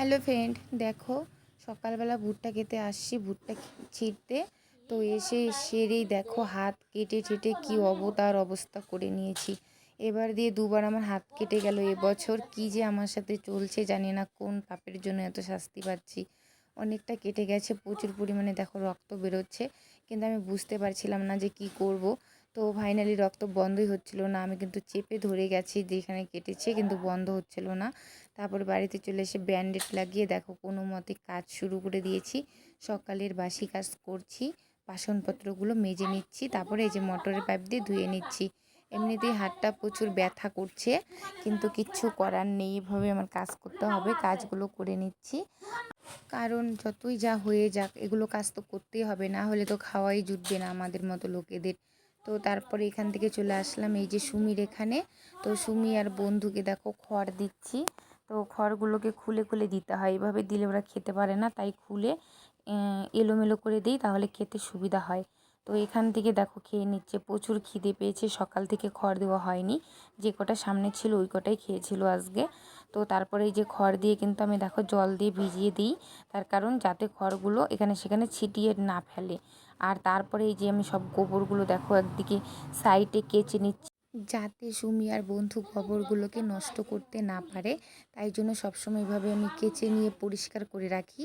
Hello friend দেখো, সকালবেলা ভুট্টা খেতে আসছি, ভুট্টা ছিঁড়তে। তো এসে সেরেই দেখো হাত কেটে টেটে কি অবতার অবস্থা করে নিয়েছি। এবার দিয়ে দুবার আমার হাত কেটে গেল এবছর। কি যে আমার সাথে চলছে জানি না, কোন পাপের জন্য এত শাস্তি পাচ্ছি। অনেকটা কেটে গেছে, প্রচুর পরিমাণে দেখো রক্ত বেরোচ্ছে। কিন্তু আমি বুঝতে পারছিলাম না যে কি করব। তো ফাইনালি রক্ত বন্ধই হচ্ছিল না। আমি কিন্তু চেপে ধরে গেছি যেখানে কেটেছে, কিন্তু বন্ধ হচ্ছিল না। তারপর বাড়িতে চলে এসে ব্যান্ডেড লাগিয়ে দেখো কোনো মতে কাজ শুরু করে দিয়েছি। সকালের বাসি কাজ করছি, বাসনপত্রগুলো মেজে নিচ্ছি, তারপরে এই যে মোটরের পাইপ দিয়ে ধুয়ে নিচ্ছি। এমনিতেই হাতটা প্রচুর ব্যথা করছে, কিন্তু কিচ্ছু করার নেই। এভাবে আমার কাজ করতে হবে, কাজগুলো করে নিচ্ছি। কারণ যতই যা হয়ে যাক, এগুলো কাজ তো করতেই হবে, না হলে তো খাওয়াই জুটবে না আমাদের মতো লোকেদের। তো তারপরে এখান থেকে চলে আসলাম এই যে সুমির এখানে। তো সুমি আর বন্ধুকে দেখো খড় দিচ্ছি। তো খড়গুলোকে খুলে খুলে দিতে হয়। এভাবে দিলে ওরা খেতে পারে না, তাই খুলে এলোমেলো করে দিই, তাহলে খেতে সুবিধা হয়। তো এখান থেকে দেখো খেয়ে নিচ্ছে। প্রচুর খিদে পেয়েছে, সকাল থেকে খড় দেওয়া হয়নি। যে কটা সামনে ছিল ওই কটাই খেয়েছিল আজকে। তো তারপরে এই যে খড় দিয়ে কিন্তু আমি দেখো জল দিয়ে ভিজিয়ে দিই। তার কারণ যাতে খড়গুলো এখানে সেখানে ছিটিয়ে না ফেলে। আর তারপরে এই যে আমি সব গোবরগুলো দেখো একদিকে সাইডে কেচে নিচ্ছি। যাতে সুমি আর বন্ধু গোবরগুলোকে নষ্ট করতে না পারে, তাই জন্য সবসময় এভাবে আমি কেচে নিয়ে পরিষ্কার করে রাখি।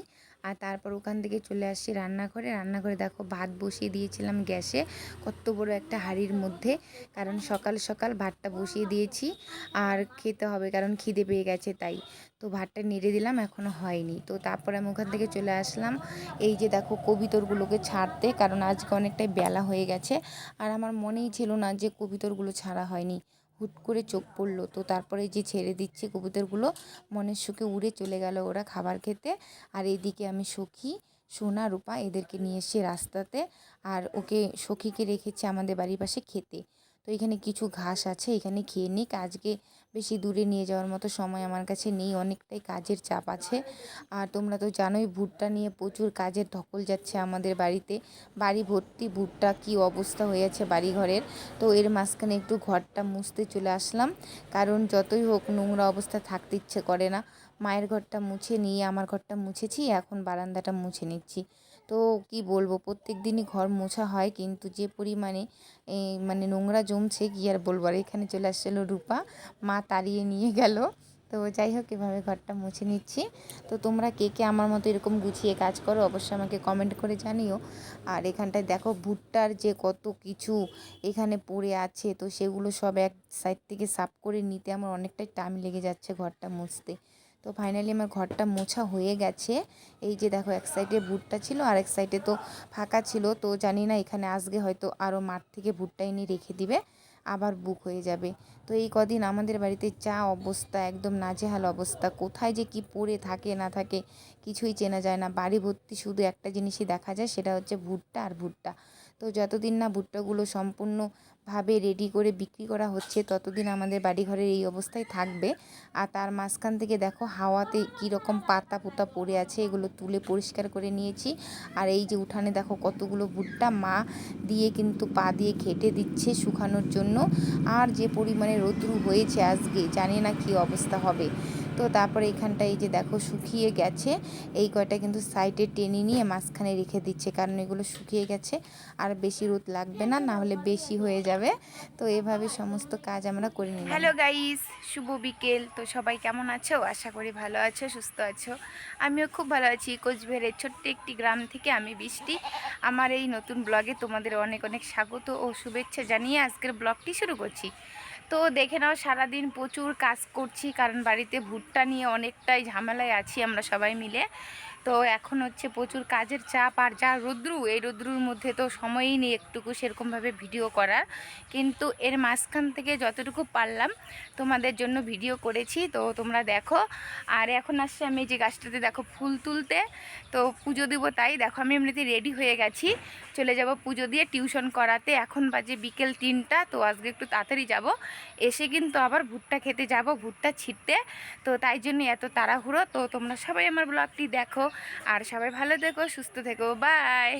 আর তারপর ওখান থেকে চলে আসছি রান্নাঘরে। রান্নাঘরে দেখো ভাত বসিয়ে দিয়েছিলাম গ্যাসে কত বড় একটা হাঁড়ির মধ্যে, কারণ সকাল সকাল ভাতটা বসিয়ে দিয়েছি আর খেতে হবে কারণ খিদে পেয়ে গেছে তাই। তো ভাতটা নেড়ে দিলাম এখনও হয়নি। তো তারপরে আমি ওখান থেকে চলে আসলাম। এই যে দেখো কবিতরগুলোকে ছাড়তে, কারণ আজকে অনেকটাই বেলা হয়ে গেছে। আর আমার মনেই ছিল না যে কবিতরগুলো ছাড়া হয়নি। হুট করে চোখ পড়ল। তো তারপরে যে ছেড়ে দিচ্ছে কবুতরগুলো মনের সুখে উড়ে চলে গেল ওরা খাবার খেতে। আর এদিকে আমি সখী, সোনা, রূপা এদেরকে নিয়ে এসে রাস্তাতে। আর ওকে সখীকে রেখেছে আমাদের বাড়ির পাশে খেতে। তো এখানে কিছু ঘাস আছে, এখানে খেয়ে নিক। আজকে বেশি দূরে নিয়ে যাওয়ার মতো সময় আমার কাছে নেই, অনেকটাই কাজের চাপ আছে। আর তোমরা তো জানোই ভুট্টা নিয়ে প্রচুর কাজের ধকল যাচ্ছে আমাদের বাড়িতে। বাড়ি ভর্তি, ভুট্টা কি অবস্থা হয়ে আছে বাড়ি ঘরের তো এর মাঝখানে একটু ঘরটা মুছতে চলে আসলাম। কারণ যতই হোক নোংরা অবস্থা থাকতে ইচ্ছে করে না। মায়ের ঘরটা মুছে নিয়ে, আমার ঘরটা মুছেছি, এখন বারান্দাটা মুছে নিচ্ছি। তো কি বলব? প্রত্যেক দিনই ঘর মোছা হয় কিন্তু যে পরিমাণে মানে নোংরা জমছে কি আর বলব? আর এখানে চলে আসছিল রূপা, মা তাড়িয়ে নিয়ে গেল। তো যাই হোক, এভাবে ঘরটা মুছে নিচ্ছি। তো তোমরা কে কে আমার মতো এরকম গুছিয়ে কাজ করো অবশ্যই আমাকে কমেন্ট করে জানিও। আর এখানটায় দেখো ভুট্টার যে কত কিছু এখানে পড়ে আছে, তো সেগুলো সব এক সাইড থেকে সাফ করে নিতে আমার অনেকটাই টাইম লেগে যাচ্ছে ঘরটা মুছতে। তো ফাইনালি আমার ঘরটা মোছা হয়ে গেছে। এই যে দেখো, এক সাইডে ভুট্টা ছিল, আর এক সাইডে তো ফাঁকা ছিল। তো জানি না, এখানে আসবে হয়তো আরও মাঠ থেকে ভুট্টা এনে রেখে দিবে, আবার বুক হয়ে যাবে। তো এই কদিন আমাদের বাড়িতে চা অবস্থা, একদম নাজেহাল অবস্থা। কোথায় যে কি পড়ে থাকে, না থাকে, কিছুই চেনা যায় না। বাড়ি ভর্তি শুধু একটা জিনিসই দেখা যায়, সেটা হচ্ছে ভুট্টা আর ভুট্টা। তো যতদিন না ভুট্টাগুলো সম্পূর্ণভাবে রেডি করে বিক্রি করা হচ্ছে, ততদিন আমাদের বাড়িঘরের এই অবস্থায় থাকবে। আর তার মাঝখান থেকে দেখো হাওয়াতে কীরকম পাতা পোতা পড়ে আছে, এগুলো তুলে পরিষ্কার করে নিয়েছি। আর এই যে উঠানে দেখো কতগুলো ভুট্টা, মা দিয়ে কিন্তু পা দিয়ে খেটে দিচ্ছে শুকানোর জন্য। আর যে পরিমাণে রৌদ্রু হয়েছে আজকে, জানি না কি অবস্থা হবে। তো তারপরে এখানটা এই যে দেখো শুকিয়ে গেছে। এই কয়টা কিন্তু সাইডে টেনে নিয়ে মাঝখানে রেখে দিচ্ছে, কারণ এগুলো শুকিয়ে গেছে। আর বেশি রোদ লাগবে না না হলে বেশি হয়ে যাবে। তো এভাবে সমস্ত কাজ আমরা করে নিই হ্যালো গাইস শুভ বিকেল। তো সবাই কেমন আছো? আশা করি ভালো আছো, সুস্থ আছো। আমিও খুব ভালো আছি। কোচবিহারের ছোট্ট একটি গ্রাম থেকে আমি বৃষ্টি। আমার এই নতুন ব্লগে তোমাদের অনেক অনেক স্বাগত ও শুভেচ্ছা জানিয়ে আজকের ব্লগটি শুরু করছি। তো দেখে নাও, সারাদিন প্রচুর কাজ করছি, কারণ বাড়িতে ভুট্টা নিয়ে অনেকটাই ঝামেলায় আছি আমরা সবাই মিলে। তো এখন হচ্ছে প্রচুর কাজের চাপ আর যা রৌদ্রু, এই রৌদ্রুর মধ্যে তো সময়ই নেই একটুকু সেরকমভাবে ভিডিও করার। কিন্তু এর মাঝখান থেকে যতটুকু পারলাম তোমাদের জন্য ভিডিও করেছি, তো তোমরা দেখো। আর এখন আসছে আমি যে গাছটাতে দেখো ফুল তুলতে, তো পুজো দেবো তাই। দেখো আমি এমনিতে রেডি হয়ে গেছি। চলে যাব পুজো দিয়ে টিউশন করাতে। এখন বাজে বিকেল তিনটা, তো আজকে একটু তাড়াতাড়ি যাব। এসে কিন্তু আবার ভুট্টা খেতে যাব, ভুট্টা ছিটতে। তো তাই জন্য এত তাড়াহুড়ো। তো তোমরা সবাই আমার ব্লগটি দেখো। আর সবাই ভালো থেকো সুস্থ থেকো বাই